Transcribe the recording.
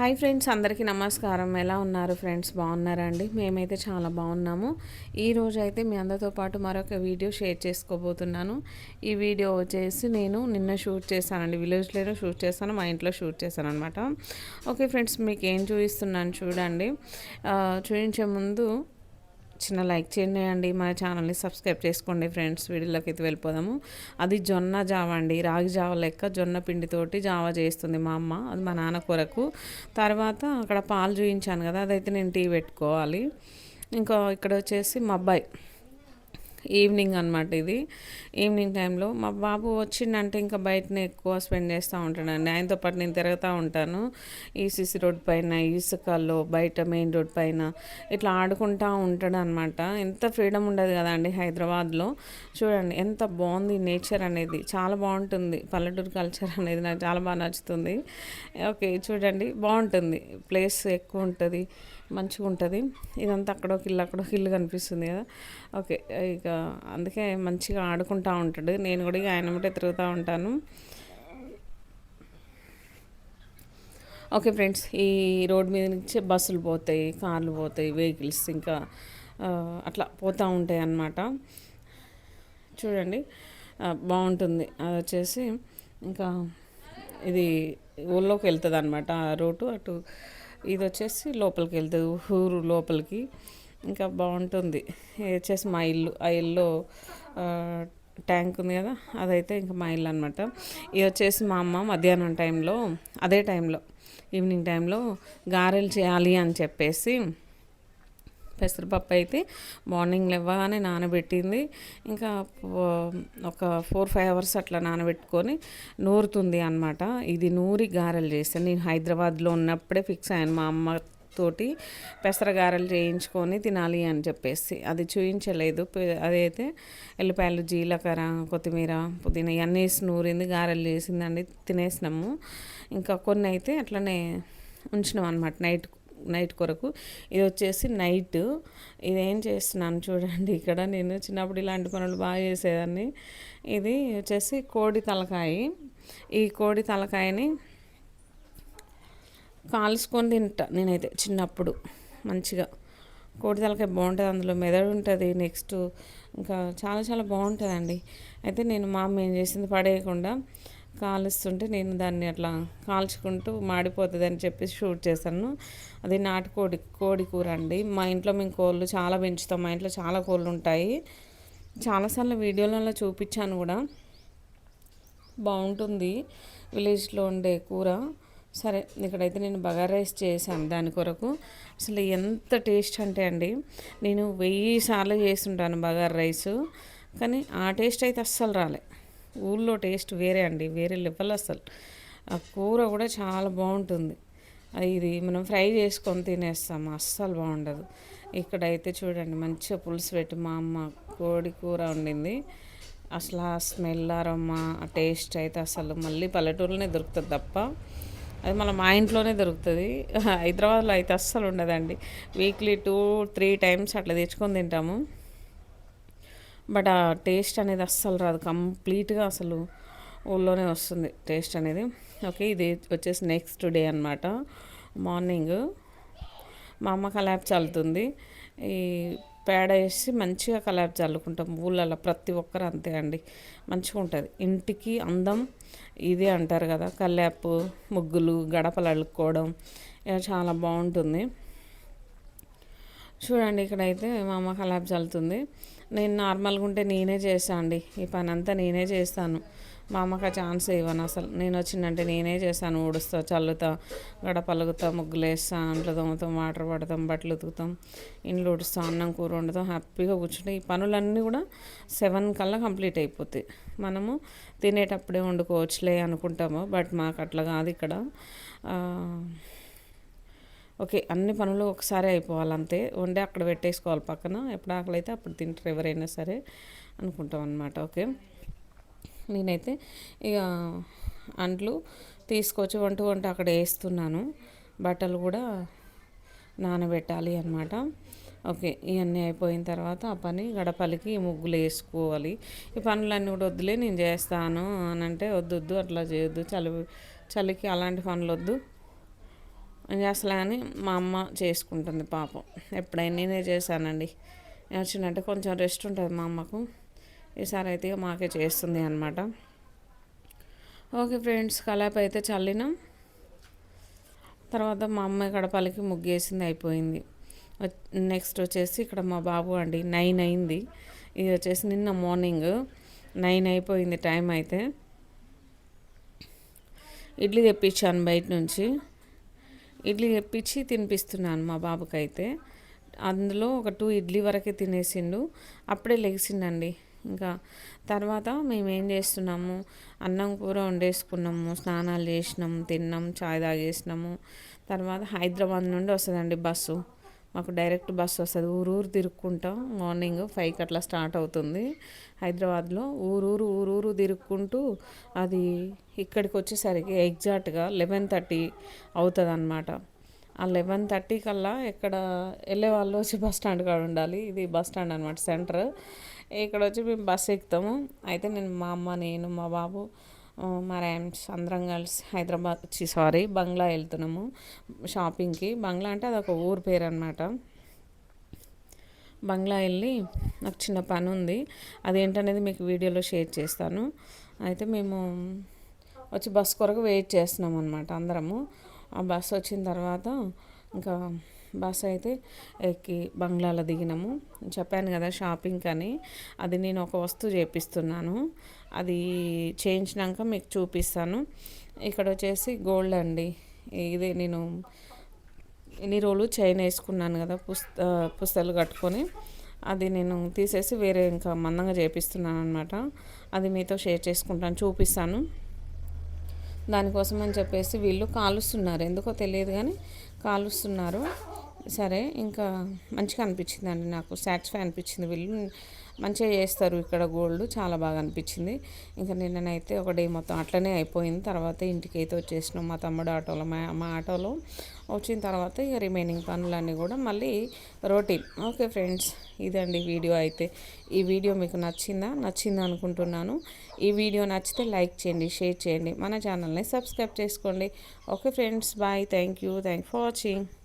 Hi friends అందరికీ నమస్కారం. ఎలా ఉన్నారు ఫ్రెండ్స్? బాగున్నారా అండి? మేమైతే చాలా బాగున్నాము. ఈ అయితే మీ అందరితో పాటు మరొక వీడియో షేర్ చేసుకోబోతున్నాను. ఈ వీడియో వచ్చేసి నేను నిన్న షూట్ చేశానండి. విలేజ్లోనే షూట్ చేశాను మా ఇంట్లో షూట్ చేశాను అనమాట ఓకే ఫ్రెండ్స్ మీకు ఏం చూపిస్తున్నాను చూడండి. చూపించే ముందు చిన్న లైక్ చేయండి మన ఛానల్ని సబ్స్క్రైబ్ చేసుకోండి ఫ్రెండ్స్. వీడియోలోకి అయితే వెళ్ళిపోదాము. అది జొన్న జావ అండి. రాగి జావ లెక్క జొన్న పిండితోటి జావ చేస్తుంది మా అమ్మ. అది మా నాన్న కొరకు. తర్వాత అక్కడ పాలు చూయించాను కదా అదైతే నేను టీ పెట్టుకోవాలి. ఇంకా ఇక్కడ వచ్చేసి మా అబ్బాయి ఈవినింగ్ అనమాట ఇది. ఈవినింగ్ టైంలో మా బాబు వచ్చిండంటే ఇంకా బయటనే ఎక్కువ స్పెండ్ చేస్తూ ఉంటాడండి. ఆయనతో పాటు నేను తిరుగుతూ ఉంటాను. ఈ సిసి రోడ్ పైన ఇసుకల్లో బయట మెయిన్ రోడ్ పైన ఇట్లా ఆడుకుంటూ ఉంటాడు అనమాట ఎంత ఫ్రీడమ్ ఉండదు కదండి హైదరాబాద్లో. చూడండి ఎంత బాగుంది నేచర్ అనేది. చాలా బాగుంటుంది. పల్లెటూరు కల్చర్ అనేది నాకు చాలా బాగా నచ్చుతుంది. ఓకే చూడండి. బాగుంటుంది. ప్లేస్ ఎక్కువ ఉంటుంది. మంచిగా ఉంటుంది ఇదంతా అక్కడ ఒక ఇల్లు అక్కడ ఒక ఇల్లు కనిపిస్తుంది కదా. ఓకే ఇక అందుకే మంచిగా ఆడుకుంటూ ఉంటాడు. నేను కూడా ఆయన ఒకటే తిరుగుతూ ఉంటాను. ఓకే ఫ్రెండ్స్ ఈ రోడ్ మీద నుంచి బస్సులు పోతాయి కార్లు పోతాయి వెహికల్స్ ఇంకా అట్లా పోతూ ఉంటాయి అన్నమాట. చూడండి బాగుంటుంది. అది వచ్చేసి ఇంకా ఇది ఊళ్ళోకి వెళ్తుంది అనమాట ఆ రోడ్డు అటు ఇది వచ్చేసి లోపలికి వెళ్తుంది ఊరు లోపలికి. ఇంకా బాగుంటుంది. ఇది వచ్చేసి మా ఇల్లు ఆ ఇల్లు ట్యాంక్ ఉంది కదా అదైతే ఇంకా మా ఇల్లు అనమాట ఇది వచ్చేసి మా అమ్మ మధ్యాహ్నం టైంలో అదే టైంలో ఈవినింగ్ టైంలో గారెలు చేయాలి అని చెప్పేసి పెసరపప్పు అయితే మార్నింగ్ లేవగానే నానబెట్టింది. ఇంకా ఒక ఫోర్ ఫైవ్ అవర్స్ అట్లా నానబెట్టుకొని నూరుతుంది అనమాట ఇది నూరి గారెలు చేస్తాను నేను హైదరాబాద్లో ఉన్నప్పుడే ఫిక్స్ అయ్యాను. మా అమ్మ తోటి పెసర గారెలు చేయించుకొని తినాలి అని చెప్పేసి. అది చూపించలేదు అదైతే ఎల్లిపాయలు జీలకర్ర కొత్తిమీర పుదీనా ఇవన్నీ వేసి నూరింది గారెలు చేసిందండి తినేసినాము. ఇంకా కొన్ని అయితే అట్లనే ఉంచినాం అనమాట నైట్ నైట్ కొరకు. ఇది వచ్చేసి నైట్. ఇదేం చేస్తున్నాను చూడండి ఇక్కడ నేను చిన్నప్పుడు ఇలాంటి పనులు బాగా చేసేదాన్ని. ఇది వచ్చేసి కోడి తలకాయ. ఈ కోడి తలకాయని కాల్చుకొని తింటా నేనైతే చిన్నప్పుడు మంచిగా. కోడి తలకాయ బాగుంటుంది అందులో మెదడు ఉంటుంది నెక్స్ట్ ఇంకా చాలా చాలా బాగుంటుందండి. అయితే నేను మా అమ్మ ఏం చేసింది పడేయకుండా కాలుస్తుంటే నేను దాన్ని అట్లా కాల్చుకుంటూ మాడిపోతుంది అని చెప్పి షూట్ చేశాను. అది నాటుకోడి కోడి కూర అండి. మా ఇంట్లో మేము కోళ్ళు చాలా పెంచుతాం మా ఇంట్లో చాలా కోళ్ళు ఉంటాయి. చాలాసార్లు వీడియోలలో చూపించాను కూడా. బాగుంటుంది విలేజ్లో ఉండే కూర. సరే ఇక్కడైతే నేను బగారా రైస్ చేశాను దాని కొరకు. అసలు ఎంత టేస్ట్ అంటే అండి నేను వెయ్యి సార్లు చేస్తుంటాను బగారా రైస్ కానీ ఆ టేస్ట్ అయితే అస్సలు రాలే. ఊళ్ళో టేస్ట్ వేరే అండి వేరే లెవెల్ అసలు ఆ కూర కూడా చాలా బాగుంటుంది. ఇది మనం ఫ్రై చేసుకొని తినేస్తాం అస్సలు బాగుండదు. ఇక్కడైతే చూడండి మంచిగా పులుసు పెట్టి మా అమ్మ కోడి కూర వండింది. అసలు ఆ స్మెల్ అరమ్మ ఆ టేస్ట్ అయితే అసలు మళ్ళీ పల్లెటూరులోనే దొరుకుతుంది తప్ప. అది మళ్ళీ మా ఇంట్లోనే దొరుకుతుంది. హైదరాబాద్లో అయితే అస్సలు ఉండదండి. వీక్లీ టూ త్రీ టైమ్స్ అట్లా తెచ్చుకొని తింటాము. బట్ ఆ టేస్ట్ అనేది అస్సలు రాదు. కంప్లీట్గా అసలు ఊళ్ళోనే వస్తుంది టేస్ట్ అనేది. ఓకే ఇది వచ్చేసి నెక్స్ట్ డే అనమాట మార్నింగ్ మా అమ్మ కలాప్ చల్లుతుంది. ఈ పేడ వేసి మంచిగా కలాప్ చల్లుకుంటాం ఊళ్ళల్లో ప్రతి ఒక్కరు అంతే అండి. మంచిగా ఉంటుంది. ఇంటికి అందం ఇది అంటారు కదా కల్లాపు ముగ్గులు గడపలు అల్లుకోవడం చాలా బాగుంటుంది. చూడండి ఇక్కడైతే మా అమ్మ కలాప్ చల్లుతుంది. నేను నార్మల్గా ఉంటే నేనే చేస్తాను అండి. ఈ పని అంతా నేనే చేస్తాను. మా అమ్మకి ఆ ఛాన్స్ ఇవ్వను అసలు. నేను వచ్చిందంటే నేనే చేస్తాను ఊడుస్తా చల్లుతా గడపలుగుతా ముగ్గులు వేస్తా అంట్లో తోముతాం వాటర్ పడతాం బట్టలు ఉతుకుతాం ఇండ్లు ఉడుస్తాం అన్నం కూర వండుతాం హ్యాపీగా కూర్చుంటే ఈ పనులన్నీ కూడా సెవెన్ కల్లా కంప్లీట్ అయిపోతాయి. మనము తినేటప్పుడే వండుకోవచ్చులే అనుకుంటాము బట్ మాకు అట్లా కాదు ఇక్కడ. ఓకే అన్ని పనులు ఒకసారి అయిపోవాలంతే వండే అక్కడ పెట్టేసుకోవాలి పక్కన ఎప్పుడు ఆకలి అయితే అప్పుడు తింటారు ఎవరైనా సరే అనుకుంటాం అనమాట ఓకే? నేనైతే ఇక అంట్లు తీసుకొచ్చి వంట వంట అక్కడ వేస్తున్నాను. బట్టలు కూడా నానబెట్టాలి అనమాట ఓకే ఇవన్నీ అయిపోయిన తర్వాత ఆ పని గడపలికి ముగ్గులు వేసుకోవాలి. ఈ పనులన్నీ కూడా వద్దులే నేను చేస్తాను అని అంటే వద్దు అట్లా చేయొద్దు. చలి చలికి అలాంటి పనులు వద్దు అసలు అని మా అమ్మ చేసుకుంటుంది పాపం. ఎప్పుడైనా నేనే చేశానండి. వచ్చిందంటే కొంచెం రెస్ట్ ఉంటుంది మా అమ్మకు. ఈసారి అయితే మాకే చేస్తుంది అనమాట ఓకే ఫ్రెండ్స్ కలాప అయితే చల్లినాం. తర్వాత మా అమ్మాయి గడపలకి ముగ్గేసింది అయిపోయింది. నెక్స్ట్ వచ్చేసి ఇక్కడ మా బాబు అండి నైన్ అయింది. ఇది వచ్చేసి నిన్న మార్నింగ్ నైన్ అయిపోయింది టైం అయితే. ఇడ్లీ తెప్పించాను బయట నుంచి. ఇడ్లీ తెప్పించి తినిపిస్తున్నాను మా బాబుకి అయితే అందులో ఒక టూ ఇడ్లీ వరకే తినేసిండు. అప్పుడే లెగిసిండండి. ఇంకా తర్వాత మేము ఏం చేస్తున్నాము అన్నం కూర వండేసుకున్నాము స్నానాలు చేసినాము తిన్నాం చాయ్ తాగేసినాము. తర్వాత హైదరాబాద్ నుండి వస్తుందండి బస్సు. మాకు డైరెక్ట్ బస్సు వస్తుంది. ఊరూరు తిరుక్కుంటాం. మార్నింగ్ ఫైవ్కి అట్లా స్టార్ట్ అవుతుంది. హైదరాబాద్లో ఊరూరు ఊరూరు తిరుక్కుంటూ అది ఇక్కడికి వచ్చేసరికి ఎగ్జాక్ట్గా లెవెన్ థర్టీ అవుతుంది అనమాట ఆ లెవెన్ థర్టీ కల్లా ఎక్కడ వెళ్ళే వాళ్ళు వచ్చి బస్ స్టాండ్ కాడ ఉండాలి. ఇది బస్ స్టాండ్ అనమాట సెంటర్. ఇక్కడ వచ్చి మేము బస్ ఎక్కుతాము. అయితే నేను మా అమ్మ నేను మా బాబు మా ర్యామ్స్ అందరం కలిసి హైదరాబాద్ వచ్చి సారీ బంగ్లా వెళ్తున్నాము షాపింగ్కి. బంగ్లా అంటే అదొక ఊరు పేరు అనమాట బంగ్లా వెళ్ళి నాకు చిన్న పని ఉంది అదేంటనేది మీకు వీడియోలో షేర్ చేస్తాను. అయితే మేము వచ్చి బస్ కొరకు వెయిట్ చేస్తున్నాం అనమాట అందరము. ఆ బస్ వచ్చిన తర్వాత ఇంకా బస్ అయితే ఎక్కి బంగ్లాలో దిగినాము. చెప్పాను కదా షాపింగ్ అని. అది నేను ఒక వస్తువు చేపిస్తున్నాను. అది చేయించినాక మీకు చూపిస్తాను. ఇక్కడ వచ్చేసి గోల్డ్ అండి. ఇది నేను ఎన్ని రోజులు చైన్ వేసుకున్నాను కదా పుస్త పుస్తలు కట్టుకొని. అది నేను తీసేసి వేరే ఇంకా మందంగా చేపిస్తున్నాను అనమాట అది మీతో షేర్ చేసుకుంటాను చూపిస్తాను. దానికోసం అని చెప్పేసి వీళ్ళు కాలుస్తున్నారు. ఎందుకో తెలియదు కానీ కాలుస్తున్నారు. సరే ఇంకా మంచిగా అనిపించింది అండి నాకు. సాటిస్ఫై అనిపించింది వీళ్ళు. మంచిగా చేస్తారు ఇక్కడ గోల్డ్. చాలా బాగా అనిపించింది. ఇంకా నిన్ననైతే ఒక డే మొత్తం అట్లనే అయిపోయింది. తర్వాత ఇంటికి అయితే వచ్చేసినాం. మా తమ్ముడు ఆటోలో మా మా ఆటోలో వచ్చిన తర్వాత ఇక రిమైనింగ్ పనులన్నీ కూడా మళ్ళీ రొటీన్ ఓకే ఫ్రెండ్స్ ఇదండి వీడియో అయితే. ఈ వీడియో మీకు నచ్చిందా? నచ్చిందా అనుకుంటున్నాను. ఈ వీడియో నచ్చితే లైక్ చేయండి షేర్ చేయండి. మన ఛానల్ని సబ్స్క్రైబ్ చేసుకోండి. Okay friends bye. Thank you. Thank for watching.